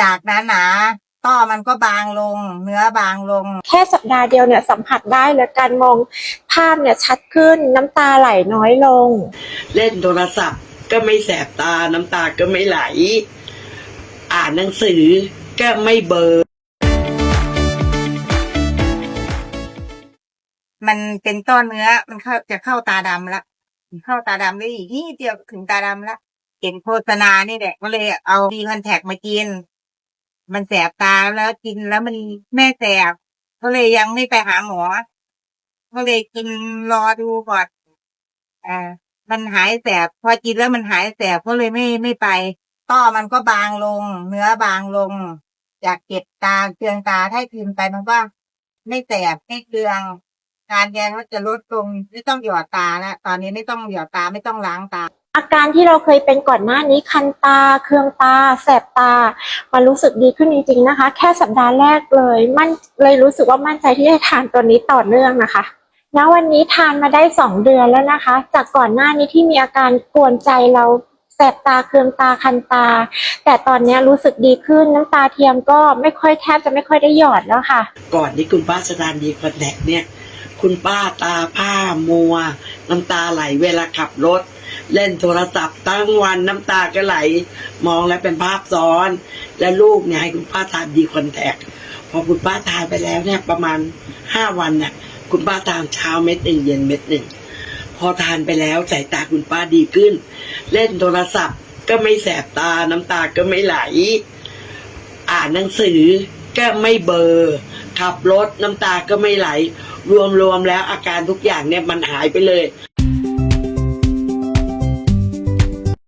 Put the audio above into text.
จากหนาๆต้อมันก็บางลง เนื้อบางลง แค่สัปดาห์เดียวเนี่ยสัมผัสได้เลยการมองภาพเนี่ยชัดขึ้นน้ำตาไหลน้อยลง เล่นโทรศัพท์ก็ไม่แสบตาน้ำตาก็ไม่ไหล อ่านหนังสือก็ไม่เบลอมันเป็นต้อนเนื้อมันเข้าจะเข้าตาดำละเข้าตาดำได้อีกนิดเดียวถึงตาดำละเห็นโฆษณานี่แหละก็เลยเอาดีคอนแทคมากิน มันแสบตาแล้วกินแล้วมันแม่แสบก็เลยยังไม่ไปหาหมอ ก็เลยกินรอดูก่อนอ่ามันหายแสบพอกินแล้วมันหายแสบก็เลยไม่ไม่ไป ต้อมันก็บางลง เนื้อบางลง จากเก็บตาเคืองตาถ้ากินไปมันก็ไม่แสบไม่เคืองการแดงก็จะลดลงไม่ต้องหยอดตาแล้วตอนนี้ไม่ต้องหยอดตาไม่ต้องล้างตา อาการที่เราเคยเป็นก่อนหน้านี้คันตา เคืองตา แสบตา มันรู้สึกดีขึ้นจริงๆนะคะ แค่สัปดาห์แรกเลยมั่นเลยรู้สึกว่ามั่นใจที่จะทานตัวนี้ต่อเนื่องนะคะณวันนี้ทานมาได้สองเดือนแล้วนะคะ จากก่อนหน้านี้ที่มีอาการกวนใจเราแสบตาเคืองตาคันตา แต่ตอนนี้รู้สึกดีขึ้นน้ำตาเทียมก็ไม่ค่อยแทบจะไม่ค่อยได้หยอดแล้วค่ะ ก่อนที่คุณป้าสถานดีคอนแทคเนี่ย คุณป้าตาผ้ามัว น้ำตาไหลเวลาขับรถ เล่นโทรศัพท์ตั้งวันน้ำตาก็ไหล มองแล้วเป็นภาพซ้อน และลูกเนี่ยให้คุณป้าทานดีคอนแทคพอคุณป้าทานไปแล้วเนี่ยประมาณห้าวันเนี่ยคุณป้าทานเช้าเม็ดหนึ่งเย็นเม็ดหนึ่งพอทานไปแล้วสายตาคุณป้าดีขึ้น เล่นโทรศัพท์ก็ไม่แสบตาน้ำตาก็ไม่ไหล อ่านหนังสือก็ไม่เบลอร์ขับรถน้ำตาก็ไม่ไหล รวมๆแล้วอาการทุกอย่างเนี่ยมันหายไปเลย